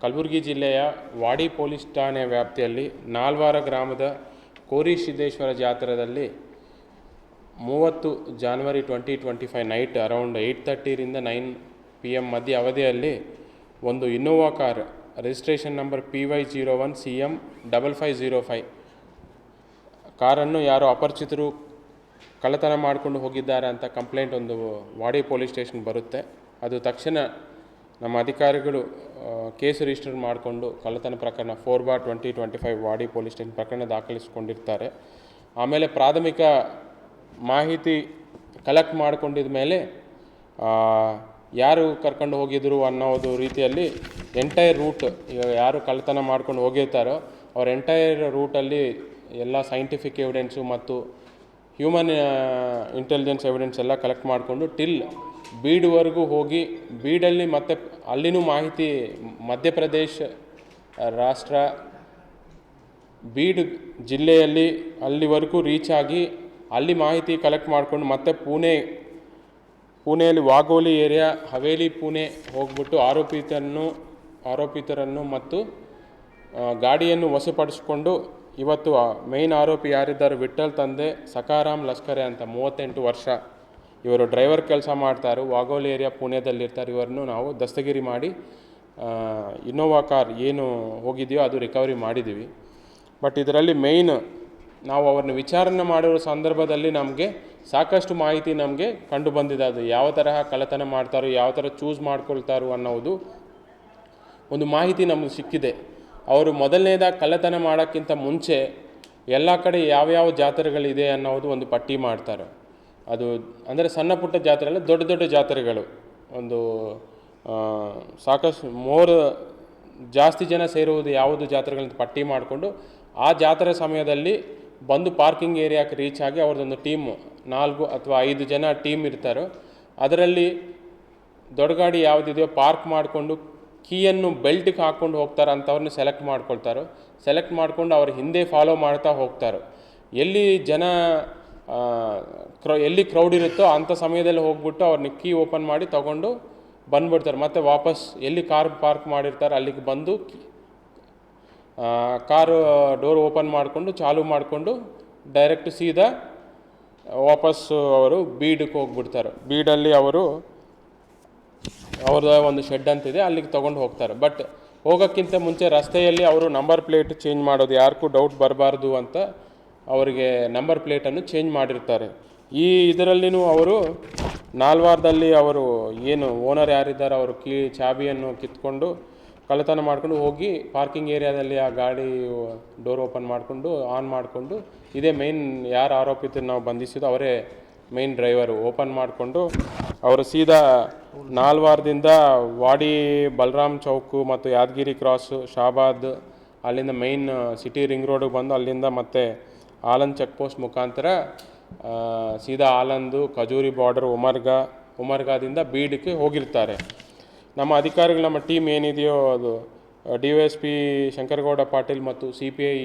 ಕಲಬುರಗಿ ಜಿಲ್ಲೆಯ ವಾಡಿ ಪೊಲೀಸ್ ಠಾಣೆ ವ್ಯಾಪ್ತಿಯಲ್ಲಿ ನಾಲ್ವಾರ ಗ್ರಾಮದ ಕೋರಿ ಸಿದ್ದೇಶ್ವರ ಜಾತ್ರೆಯಲ್ಲಿ ಮೂವತ್ತು January twenty twenty five night around eight ತರ್ಟಿರಿಂದ nine P M ಮಧ್ಯ ಅವಧಿಯಲ್ಲಿ ಒಂದು Innova car registration number P Y zero one C M double five zero five ಕಾರನ್ನು ಯಾರೋ ಅಪರಿಚಿತರು ಕಳ್ಳತನ ಮಾಡಿಕೊಂಡು ಹೋಗಿದ್ದಾರೆ ಅಂತ ಕಂಪ್ಲೇಂಟ್ ಒಂದು ವಾಡಿ ಪೊಲೀಸ್ ಸ್ಟೇಷನ್ ಬರುತ್ತೆ. ಅದು ತಕ್ಷಣ ನಮ್ಮ ಅಧಿಕಾರಿಗಳು ಕೇಸ್ ರಿಜಿಸ್ಟರ್ ಮಾಡಿಕೊಂಡು ಕಳ್ಳತನ ಪ್ರಕರಣ four bar twenty twenty five Wadi police station ಪ್ರಕರಣ ದಾಖಲಿಸಿಕೊಂಡಿರ್ತಾರೆ. ಆಮೇಲೆ ಪ್ರಾಥಮಿಕ ಮಾಹಿತಿ ಕಲೆಕ್ಟ್ ಮಾಡ್ಕೊಂಡಿದ ಮೇಲೆ ಯಾರು ಕರ್ಕೊಂಡು ಹೋಗಿದ್ರು ಅನ್ನೋದು ರೀತಿಯಲ್ಲಿ ಎಂಟೈರ್ ರೂಟ್ ಈಗ ಯಾರು ಕಳ್ಳತನ ಮಾಡ್ಕೊಂಡು ಹೋಗಿರ್ತಾರೋ, ಅವ್ರ ಎಂಟೈರ್ ರೂಟಲ್ಲಿ ಎಲ್ಲ ಸೈಂಟಿಫಿಕ್ ಎವಿಡೆನ್ಸು ಮತ್ತು ಹ್ಯೂಮನ್ ಇಂಟೆಲಿಜೆನ್ಸ್ ಎವಿಡೆನ್ಸ್ ಎಲ್ಲ ಕಲೆಕ್ಟ್ ಮಾಡಿಕೊಂಡು ಟಿಲ್ ಬೀಡ್ವರೆಗೂ ಹೋಗಿ ಬೀಡಲ್ಲಿ ಮತ್ತೆ ಅಲ್ಲಿನೂ ಮಾಹಿತಿ ಮಧ್ಯಪ್ರದೇಶ ರಾಷ್ಟ್ರ ಬೀಡ್ ಜಿಲ್ಲೆಯಲ್ಲಿ ಅಲ್ಲಿವರೆಗೂ ರೀಚ್ ಆಗಿ ಅಲ್ಲಿ ಮಾಹಿತಿ ಕಲೆಕ್ಟ್ ಮಾಡಿಕೊಂಡು ಮತ್ತೆ ಪುಣೆ, ಪುಣೆಯಲ್ಲಿ ವಾಗೋಲಿ ಏರಿಯಾ, ಹವೇಲಿ ಪುಣೆ ಹೋಗ್ಬಿಟ್ಟು ಆರೋಪಿತರನ್ನು ಆರೋಪಿತರನ್ನು ಮತ್ತು ಗಾಡಿಯನ್ನು ವಶಪಡಿಸಿಕೊಂಡು ಇವತ್ತು ಮೇನ್ ಆರೋಪಿ ಯಾರಿದ್ದಾರೆ ವಿಠಲ್ ತಂದೆ ಸಕಾರಾಮ್ ಲಷ್ಕರೆ ಅಂತ ಮೂವತ್ತೆಂಟು ವರ್ಷ. ಇವರು ಡ್ರೈವರ್ ಕೆಲಸ ಮಾಡ್ತಾರೆ, ವಾಗೋಲ್ ಏರಿಯಾ ಪುಣೆದಲ್ಲಿರ್ತಾರೆ ಇವರನ್ನು ನಾವು ದಸ್ತಗಿರಿ ಮಾಡಿ ಇನೋವಾ ಕಾರ್ ಏನು ಹೋಗಿದೆಯೋ ಅದು ರಿಕವರಿ ಮಾಡಿದ್ದೀವಿ. ಬಟ್ ಇದರಲ್ಲಿ ಮೇಯ್ನ್ ನಾವು ಅವ್ರನ್ನ ವಿಚಾರಣೆ ಮಾಡಿರೋ ಸಂದರ್ಭದಲ್ಲಿ ನಮಗೆ ಸಾಕಷ್ಟು ಮಾಹಿತಿ ನಮಗೆ ಕಂಡು ಬಂದಿದೆ. ಅದು ಯಾವ ತರಹ ಕಳ್ಳತನ ಮಾಡ್ತಾರೋ, ಯಾವ ಥರ ಚೂಸ್ ಮಾಡ್ಕೊಳ್ತಾರೋ ಅನ್ನೋದು ಒಂದು ಮಾಹಿತಿ ನಮಗೆ ಸಿಕ್ಕಿದೆ. ಅವರು ಮೊದಲನೇದಾಗಿ ಕಳ್ಳತನ ಮಾಡೋಕ್ಕಿಂತ ಮುಂಚೆ ಎಲ್ಲ ಕಡೆ ಯಾವ್ಯಾವ ಜಾತ್ರೆಗಳಿದೆ ಅನ್ನೋದು ಒಂದು ಪಟ್ಟಿ ಮಾಡ್ತಾರೆ. ಅದು ಅಂದರೆ ಸಣ್ಣ ಪುಟ್ಟ ಜಾತ್ರೆ ಅಲ್ಲ, ದೊಡ್ಡ ದೊಡ್ಡ ಜಾತ್ರೆಗಳು. ಒಂದು ಸಾಕಷ್ಟು ಮೋರ್ ಜಾಸ್ತಿ ಜನ ಸೇರುವುದು ಯಾವುದು ಜಾತ್ರೆಗಳಂತ ಪಟ್ಟಿ ಮಾಡಿಕೊಂಡು ಆ ಜಾತ್ರೆ ಸಮಯದಲ್ಲಿ ಬಂದು ಪಾರ್ಕಿಂಗ್ ಏರಿಯಾಕ್ಕೆ ರೀಚ್ ಆಗಿ ಅವ್ರದ್ದೊಂದು ಟೀಮು ನಾಲ್ಕು ಅಥವಾ ಐದು ಜನ ಟೀಮ್ ಇರ್ತಾರೋ. ಅದರಲ್ಲಿ ದೊಡ್ಡ ಗಾಡಿ ಯಾವುದಿದೆಯೋ ಪಾರ್ಕ್ ಮಾಡಿಕೊಂಡು ಕೀಯನ್ನು ಬೆಲ್ಟಿಗೆ ಹಾಕ್ಕೊಂಡು ಹೋಗ್ತಾರೆ ಅಂಥವ್ರನ್ನ ಸೆಲೆಕ್ಟ್ ಮಾಡ್ಕೊಳ್ತಾರೋ. ಸೆಲೆಕ್ಟ್ ಮಾಡಿಕೊಂಡು ಅವ್ರ ಹಿಂದೆ ಫಾಲೋ ಮಾಡ್ತಾ ಹೋಗ್ತಾರೋ. ಎಲ್ಲಿ ಜನ ಕ್ರೌ ಎಲ್ಲಿ ಕ್ರೌಡ್ ಇರುತ್ತೋ ಅಂಥ ಸಮಯದಲ್ಲಿ ಹೋಗ್ಬಿಟ್ಟು ಅವ್ರನ್ನ ಕೀ ಓಪನ್ ಮಾಡಿ ತೊಗೊಂಡು ಬಂದುಬಿಡ್ತಾರೆ. ಮತ್ತೆ ವಾಪಸ್ ಎಲ್ಲಿ ಕಾರ್ ಪಾರ್ಕ್ ಮಾಡಿರ್ತಾರೆ, ಅಲ್ಲಿಗೆ ಬಂದು ಕಾರು ಡೋರ್ ಓಪನ್ ಮಾಡಿಕೊಂಡು, ಚಾಲು ಮಾಡಿಕೊಂಡು ಡೈರೆಕ್ಟ್ ಸೀದಾ ವಾಪಸ್ಸು ಅವರು ಬೀಡಕ್ಕೆ ಹೋಗ್ಬಿಡ್ತಾರೆ. ಬೀಡಲ್ಲಿ ಅವರು ಅವ್ರದ್ದೇ ಒಂದು ಶೆಡ್ ಅಂತಿದೆ, ಅಲ್ಲಿಗೆ ತೊಗೊಂಡು ಹೋಗ್ತಾರೆ. ಬಟ್ ಹೋಗೋಕ್ಕಿಂತ ಮುಂಚೆ ರಸ್ತೆಯಲ್ಲಿ ಅವರು ನಂಬರ್ ಪ್ಲೇಟ್ ಚೇಂಜ್ ಮಾಡೋದು ಯಾರಿಗೂ ಡೌಟ್ ಬರಬಾರ್ದು ಅಂತ ಅವರಿಗೆ ನಂಬರ್ ಪ್ಲೇಟನ್ನು ಚೇಂಜ್ ಮಾಡಿರ್ತಾರೆ. ಈ ಇದರಲ್ಲಿನೂ ಅವರು ನಾಲ್ವಾರದಲ್ಲಿ ಅವರು ಏನು ಓನರ್ ಯಾರಿದ್ದಾರೆ, ಅವರು ಕೀ ಚಾಬಿಯನ್ನು ಕಿತ್ಕೊಂಡು ಕಳ್ಳತನ ಮಾಡ್ಕೊಂಡು ಹೋಗಿ ಪಾರ್ಕಿಂಗ್ ಏರಿಯಾದಲ್ಲಿ ಆ ಗಾಡಿ ಡೋರ್ ಓಪನ್ ಮಾಡಿಕೊಂಡು, ಆನ್ ಮಾಡಿಕೊಂಡು, ಇದೇ ಮೇನ್ ಯಾರು ಆರೋಪಿತರು ನಾವು ಬಂಧಿಸಿದ್ದು ಅವರೇ ಮೇನ್ ಡ್ರೈವರು. ಓಪನ್ ಮಾಡಿಕೊಂಡು ಅವರು ಸೀದಾ ನಾಲ್ವಾರದಿಂದ ವಾಡಿ, ಬಲರಾಮ್ ಚೌಕು ಮತ್ತು ಯಾದಗಿರಿ ಕ್ರಾಸು, ಶಾಬಾದ್, ಅಲ್ಲಿಂದ ಮೈನ್ ಸಿಟಿ ರಿಂಗ್ ರೋಡಿಗೆ ಬಂದು ಅಲ್ಲಿಂದ ಮತ್ತೆ ಆಲಂದ್ ಚೆಕ್ ಪೋಸ್ಟ್ ಮುಖಾಂತರ ಸೀದಾ ಆಲಂದು ಖಜೂರಿ ಬಾರ್ಡರ್ ಉಮರ್ಗಾ, ಉಮರ್ಗಾದಿಂದ ಬೀಡಕ್ಕೆ ಹೋಗಿರ್ತಾರೆ. ನಮ್ಮ ಅಧಿಕಾರಿಗಳು, ನಮ್ಮ ಟೀಮ್ ಏನಿದೆಯೋ ಅದು, D Y S P Shankaragouda Patil ಮತ್ತು C P I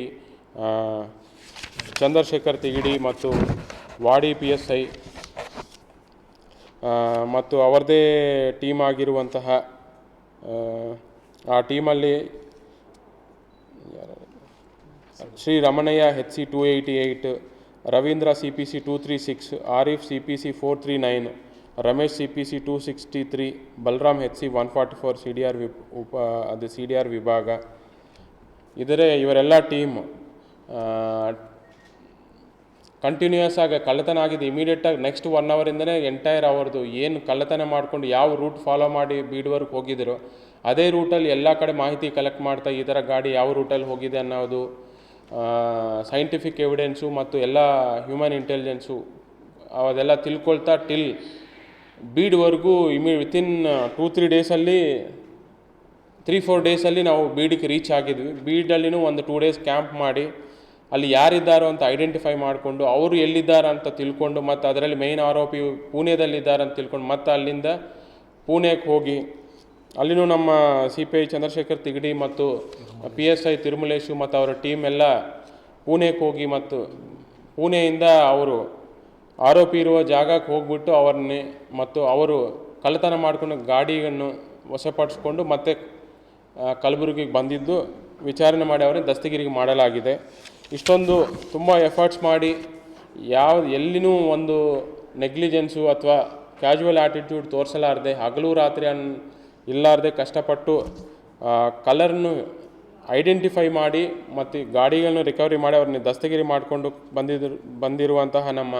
Chandrashekhar Tigadi ಮತ್ತು ವಾಡಿ ಪಿ ಎಸ್ ಐ ಮತ್ತು ಅವರದೇ ಟೀಮ್ ಆಗಿರುವಂತಹ, ಆ ಟೀಮಲ್ಲಿ Shri Ramanayya H C two eighty eight Ravindra C P C two three six Arif C P C four three nine Ramesh C P C two sixty three Balaram H C one forty four C D R V ಉಪ, ಅದು C D R ವಿಭಾಗ. ಇದರೇ ಇವರೆಲ್ಲ team continuous ಆಗಿ ಕಳ್ಳತನ ಆಗಿದೆ ಇಮಿಡಿಯೇಟಾಗಿ next one ಅವರಿಂದನೇ entire ಅವರ್ದು ಏನು ಕಳ್ಳತನ ಮಾಡಿಕೊಂಡು ಯಾವ ರೂಟ್ ಫಾಲೋ ಮಾಡಿ ಬೀಡ್ವರೆಗೆ ಹೋಗಿದ್ರು, ಅದೇ ರೂಟಲ್ಲಿ ಎಲ್ಲ ಕಡೆ ಮಾಹಿತಿ ಕಲೆಕ್ಟ್ ಮಾಡ್ತಾ ಈ ಥರ ಗಾಡಿ ಯಾವ ರೂಟಲ್ಲಿ ಹೋಗಿದೆ ಅನ್ನೋದು ಸೈಂಟಿಫಿಕ್ ಎವಿಡೆನ್ಸು ಮತ್ತು ಎಲ್ಲ ಹ್ಯೂಮನ್ ಇಂಟೆಲಿಜೆನ್ಸು ಅವೆಲ್ಲ ತಿಳ್ಕೊಳ್ತಾ ಟಿಲ್ ಬೀಡ್ವರೆಗೂ ಇಮಿ ವಿತಿನ್ ಟೂ ತ್ರೀ ಡೇಸಲ್ಲಿ ತ್ರೀ ಫೋರ್ ಡೇಸಲ್ಲಿ ನಾವು ಬೀಡಿಗೆ ರೀಚ್ ಆಗಿದ್ವಿ. ಬೀಡಲ್ಲಿನೂ ಒಂದು ಟೂ ಡೇಸ್ ಕ್ಯಾಂಪ್ ಮಾಡಿ, ಅಲ್ಲಿ ಯಾರಿದ್ದಾರೋ ಅಂತ ಐಡೆಂಟಿಫೈ ಮಾಡಿಕೊಂಡು, ಅವರು ಎಲ್ಲಿದ್ದಾರೆ ಅಂತ ತಿಳ್ಕೊಂಡು, ಮತ್ತು ಅದರಲ್ಲಿ ಮೇಯ್ನ್ ಆರೋಪಿ ಪುಣೆದಲ್ಲಿದ್ದಾರೆ ಅಂತ ತಿಳ್ಕೊಂಡು, ಮತ್ತೆ ಅಲ್ಲಿಂದ ಪುಣೆಗೆ ಹೋಗಿ ಅಲ್ಲಿನೂ ನಮ್ಮ C P I Chandrashekhar Tigadi ಮತ್ತು ಪಿ ಎಸ್ ಐ ತಿರುಮಲೇಶು ಮತ್ತು ಅವರ ಟೀಮ್ ಎಲ್ಲ ಪುಣೆಗೆ ಹೋಗಿ ಮತ್ತು ಪುಣೆಯಿಂದ ಅವರು ಆರೋಪಿ ಇರುವ ಜಾಗಕ್ಕೆ ಹೋಗ್ಬಿಟ್ಟು ಅವ್ರನ್ನೇ ಮತ್ತು ಅವರು ಕಳ್ಳತನ ಮಾಡಿಕೊಂಡು ಗಾಡಿಯನ್ನು ವಶಪಡಿಸ್ಕೊಂಡು ಮತ್ತೆ ಕಲಬುರಗಿಗೆ ಬಂದಿದ್ದು ವಿಚಾರಣೆ ಮಾಡಿ ಅವರೇ ದಸ್ತಗಿರಿಗೆ ಮಾಡಲಾಗಿದೆ. ಇಷ್ಟೊಂದು ತುಂಬ ಎಫರ್ಟ್ಸ್ ಮಾಡಿ ಯಾವ ಎಲ್ಲಿನೂ ಒಂದು ನೆಗ್ಲಿಜೆನ್ಸು ಅಥವಾ ಕ್ಯಾಶುವಲ್ ಆ್ಯಟಿಟ್ಯೂಡ್ ತೋರಿಸಲಾರದೆ ಹಗಲು ರಾತ್ರಿ ಅನ್ ಇಲ್ಲಾರ್ದೆ ಕಷ್ಟಪಟ್ಟು ಕಲರನ್ನು ಐಡೆಂಟಿಫೈ ಮಾಡಿ ಮತ್ತು ಗಾಡಿಗಳನ್ನು ರಿಕವರಿ ಮಾಡಿ ಅವ್ರನ್ನ ದಸ್ತಗಿರಿ ಮಾಡಿಕೊಂಡು ಬಂದಿದ್ರು, ಬಂದಿರುವಂತಹ ನಮ್ಮ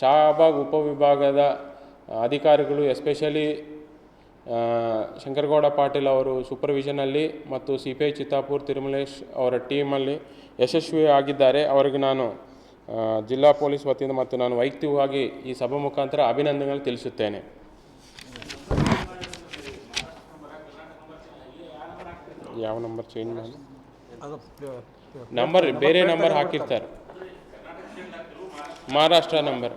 ಶಾಹಬಾಗ್ ಉಪವಿಭಾಗದ ಅಧಿಕಾರಿಗಳು ಎಸ್ಪೆಷಲಿ ಶಂಕರಗೌಡ ಪಾಟೀಲ್ ಅವರು ಸೂಪರ್ವಿಷನಲ್ಲಿ ಮತ್ತು C P I Chittapur Tirumalesh ಅವರ ಟೀಮಲ್ಲಿ ಯಶಸ್ವಿ ಆಗಿದ್ದಾರೆ. ಅವರಿಗೆ ನಾನು ಜಿಲ್ಲಾ ಪೊಲೀಸ್ ವತಿಯಿಂದ ಮತ್ತು ನಾನು ವೈಯಕ್ತಿಕವಾಗಿ ಈ ಸಭಾ ಮುಖಾಂತರ ಅಭಿನಂದನೆಗಳು ತಿಳಿಸುತ್ತೇನೆ. ಯಾವ ನಂಬರ್ ಚೇಂಜ್ ಮಾಡಿ? ಅದು ನಂಬರ್ ಬೇರೆ ನಂಬರ್ ಹಾಕಿರ್ತಾರೆ. ಮಹಾರಾಷ್ಟ್ರ ನಂಬರ್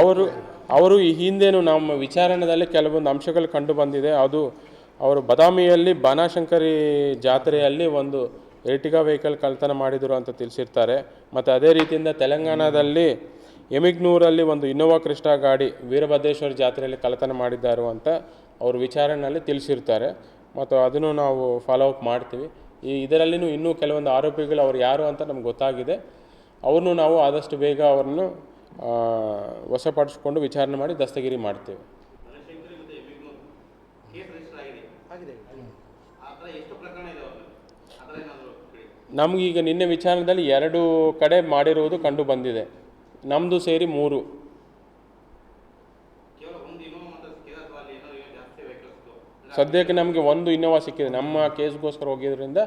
ಅವರು ಅವರು ಈ ಹಿಂದೇನು ನಮ್ಮ ವಿಚಾರಣೆಯಲ್ಲಿ ಕೆಲವೊಂದು ಅಂಶಗಳು ಕಂಡು ಬಂದಿದೆ. ಅದು ಅವರು ಬದಾಮಿಯಲ್ಲಿ ಬಾನಾಶಂಕರಿ ಜಾತ್ರೆಯಲ್ಲಿ ಒಂದು ಎರ್ಟಿಗಾ ವೆಹಿಕಲ್ ಕಳ್ತನ ಮಾಡಿದರು ಅಂತ ತಿಳಿಸಿರ್ತಾರೆ. ಮತ್ತು ಅದೇ ರೀತಿಯಿಂದ ತೆಲಂಗಾಣದಲ್ಲಿ ಎಮಿಗ್ನೂರಲ್ಲಿ ಒಂದು ಇನ್ನೋವಾ ಕ್ರಿಸ್ಟಾ ಗಾಡಿ ವೀರಭದ್ರೇಶ್ವರ ಜಾತ್ರೆಯಲ್ಲಿ ಕಳ್ಳತನ ಮಾಡಿದ್ದಾರೆ ಅಂತ ಅವರು ವಿಚಾರಣೆಯಲ್ಲಿ ತಿಳಿಸಿರ್ತಾರೆ. ಮತ್ತು ಅದನ್ನು ನಾವು ಫಾಲೋ ಅಪ್ ಮಾಡ್ತೀವಿ. ಈ ಇದರಲ್ಲಿನೂ ಇನ್ನೂ ಕೆಲವೊಂದು ಆರೋಪಿಗಳು ಅವ್ರು ಯಾರು ಅಂತ ನಮ್ಗೆ ಗೊತ್ತಾಗಿದೆ. ಅವ್ರನ್ನೂ ನಾವು ಆದಷ್ಟು ಬೇಗ ಅವ್ರನ್ನು ವಶಪಡಿಸ್ಕೊಂಡು ವಿಚಾರಣೆ ಮಾಡಿ ದಸ್ತಗಿರಿ ಮಾಡ್ತೇವೆ. ಆಗಿದೆ. ನಮಗೀಗ ನಿನ್ನೆ ವಿಚಾರಣೆಯಲ್ಲಿ ಎರಡು ಕಡೆ ಮಾಡಿರುವುದು ಕಂಡು ಬಂದಿದೆ. ನಮ್ಮದು ಸೇರಿ ಮೂರು. ಸದ್ಯಕ್ಕೆ ನಮಗೆ ಒಂದು ಇನ್ನೋವಾ ಸಿಕ್ಕಿದೆ. ನಮ್ಮ ಕೇಸ್ಗೋಸ್ಕರ ಹೋಗಿದ್ದರಿಂದ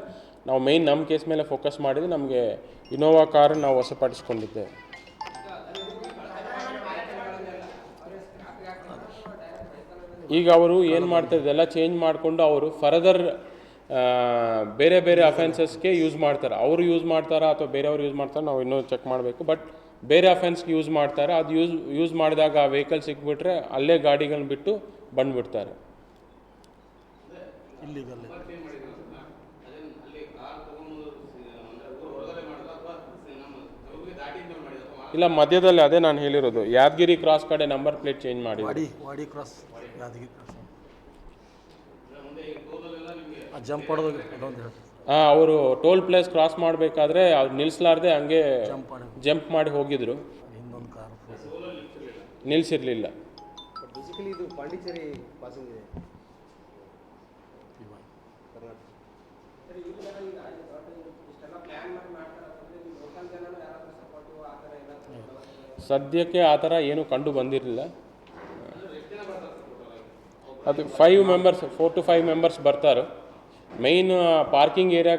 ನಾವು ಮೇಯ್ನ್ ನಮ್ಮ ಕೇಸ್ ಮೇಲೆ ಫೋಕಸ್ ಮಾಡಿದ್ದು ನಮಗೆ ಇನೋವಾ ಕಾರ್ ನಾವು ವಶಪಡಿಸ್ಕೊಂಡಿದ್ದೇವೆ ಈಗ ಅವರು ಏನು ಮಾಡ್ತಾರೆ ಇದೆಲ್ಲ ಚೇಂಜ್ ಮಾಡಿಕೊಂಡು ಅವರು ಫರ್ದರ್ ಬೇರೆ ಬೇರೆ ಅಫೆನ್ಸಸ್ಗೆ ಯೂಸ್ ಮಾಡ್ತಾರೆ. ಅವರು ಯೂಸ್ ಮಾಡ್ತಾರಾ ಅಥವಾ ಬೇರೆಯವರು ಯೂಸ್ ಮಾಡ್ತಾರೆ ನಾವು ಇನ್ನೂ ಚೆಕ್ ಮಾಡಬೇಕು. ಬಟ್ ಬೇರೆ ಅಫೆನ್ಸ್ಗೆ ಯೂಸ್ ಮಾಡ್ತಾರೆ. ಅದು ಯೂಸ್ ಯೂಸ್ ಮಾಡಿದಾಗ ಆ ವೆಹಿಕಲ್ ಸಿಕ್ಬಿಟ್ರೆ ಅಲ್ಲೇ ಗಾಡಿಗಳನ್ನ ಬಿಟ್ಟು ಬಂದ್ಬಿಡ್ತಾರೆ. ಇಲ್ಲಿಗಲ್ ಇಲ್ಲ ಮಧ್ಯದಲ್ಲಿ ಅದೇ ನಾನು ಹೇಳಿರೋದು. ಯಾದಗಿರಿ ಕ್ರಾಸ್ ಕಡೆ ನಂಬರ್ ಪ್ಲೇಟ್ ಚೇಂಜ್ ಮಾಡಿ ವಾಡಿ ವಾಡಿ ಕ್ರಾಸ್ ಯಾದಗಿರಿ ಕ್ರಾಸ್ ಆ ಜಂಪ್ ಮಾಡೋದು ಅದೊಂದು ಹೇಳ್ತಾರೆ ಹಾಂ ಅವರು ಟೋಲ್ ಪ್ಲೇಸ್ ಕ್ರಾಸ್ ಮಾಡಬೇಕಾದ್ರೆ ಅವ್ರು ನಿಲ್ಲಿಸ್ಲಾರ್ದೆ ಹಂಗೆ ಜಂಪ್ ಮಾಡಿ ಜಂಪ್ ಮಾಡಿ ಹೋಗಿದ್ರು. ಇನ್ನೊಂದು ಕಾರ್ ನಿಲ್ಲಿಸಿರ್ಲಿಲ್ಲ ಬೇಸಿಕಲಿ ಇದು ಪಾಂಡಿಚೇರಿ ಪಾಸಿಂಗ್ ಇದೆ. ಕರ್ನಾಟಕ. ಸದ್ಯಕ್ಕೆ ಆ ಥರ ಏನು ಕಂಡು ಬಂದಿರಲಿಲ್ಲ. ಅದು five members four to five members ಬರ್ತಾರೆ. ಮೈನ್ ಪಾರ್ಕಿಂಗ್ ಏರಿಯಾ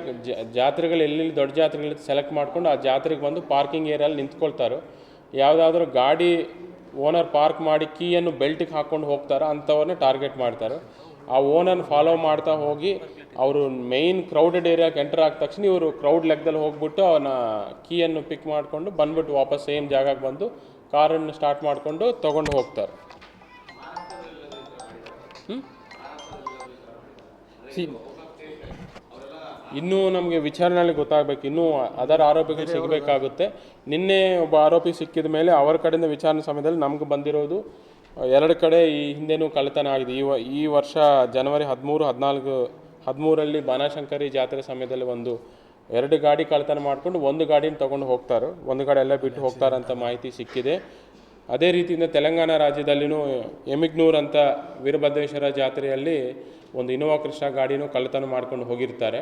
ಜಾತ್ರೆಗಳು ಎಲ್ಲೆಲ್ಲಿ ದೊಡ್ಡ ಜಾತ್ರೆಗಳು ಸೆಲೆಕ್ಟ್ ಮಾಡ್ಕೊಂಡು ಆ ಜಾತ್ರೆಗೆ ಬಂದು ಪಾರ್ಕಿಂಗ್ ಏರಿಯಲ್ಲಿ ನಿಂತ್ಕೊಳ್ತಾರೆ. ಯಾವುದಾದ್ರೂ ಗಾಡಿ ಓನರ್ ಪಾರ್ಕ್ ಮಾಡಿ ಕೀಯನ್ನು ಬೆಲ್ಟಿಗೆ ಹಾಕ್ಕೊಂಡು ಹೋಗ್ತಾರೆ ಅಂಥವ್ರನ್ನೇ ಟಾರ್ಗೆಟ್ ಮಾಡ್ತಾರೆ. ಆ ಓನನ್ನು ಫಾಲೋ ಮಾಡ್ತಾ ಹೋಗಿ ಅವರು ಮೈನ್ ಕ್ರೌಡೆಡ್ ಏರಿಯಾಗೆ ಎಂಟರ್ ಆದ ತಕ್ಷಣ ಇವರು ಕ್ರೌಡ್ ಲೆಕ್ಕದಲ್ಲಿ ಹೋಗ್ಬಿಟ್ಟು ಅವನ ಕೀಯನ್ನು ಪಿಕ್ ಮಾಡಿಕೊಂಡು ಬಂದ್ಬಿಟ್ಟು ವಾಪಸ್ ಸೇಮ್ ಜಾಗಕ್ಕೆ ಬಂದು ಕಾರನ್ನು ಸ್ಟಾರ್ಟ್ ಮಾಡಿಕೊಂಡು ತೊಗೊಂಡು ಹೋಗ್ತಾರೆ. ಇನ್ನೂ ನಮಗೆ ವಿಚಾರಣೆಯಲ್ಲಿ ಗೊತ್ತಾಗಬೇಕು. ಇನ್ನೂ ಅದರ ಆರೋಪಿಗಳು ಸಿಗಬೇಕಾಗುತ್ತೆ. ನಿನ್ನೆ ಒಬ್ಬ ಆರೋಪಿ ಸಿಕ್ಕಿದ ಮೇಲೆ ಅವರ ಕಡೆಯಿಂದ ವಿಚಾರಣೆ ಸಮಯದಲ್ಲಿ ನಮ್ಗೆ ಬಂದಿರೋದು ಎರಡು ಕಡೆ ಈ ಹಿಂದೆನೂ ಕಳ್ಳತನ ಆಗಿದೆ. ಈ ಈ ವರ್ಷ ಜನವರಿ ಹದಿಮೂರು, ಹದಿನಾಲ್ಕು, ಹದಿಮೂರಲ್ಲಿ ಬಾನಾಶಂಕರಿ ಜಾತ್ರೆ ಸಮಯದಲ್ಲಿ ಒಂದು, ಎರಡು ಗಾಡಿ ಕಳ್ಳತನ ಮಾಡಿಕೊಂಡು ಒಂದು ಗಾಡಿನ ತೊಗೊಂಡು ಹೋಗ್ತಾರೆ. ಒಂದು ಗಾಡಿ ಎಲ್ಲ ಬಿಟ್ಟು ಹೋಗ್ತಾರಂತ ಮಾಹಿತಿ ಸಿಕ್ಕಿದೆ. ಅದೇ ರೀತಿಯಿಂದ ತೆಲಂಗಾಣ ರಾಜ್ಯದಲ್ಲಿನೂ ಎಮಿಗ್ನೂರ್ ಅಂತ ವೀರಭದ್ರೇಶ್ವರ ಜಾತ್ರೆಯಲ್ಲಿ ಒಂದು ಇನೋವಾ ಕೃಷ್ಣ ಗಾಡಿನೂ ಕಳ್ಳತನ ಮಾಡ್ಕೊಂಡು ಹೋಗಿರ್ತಾರೆ.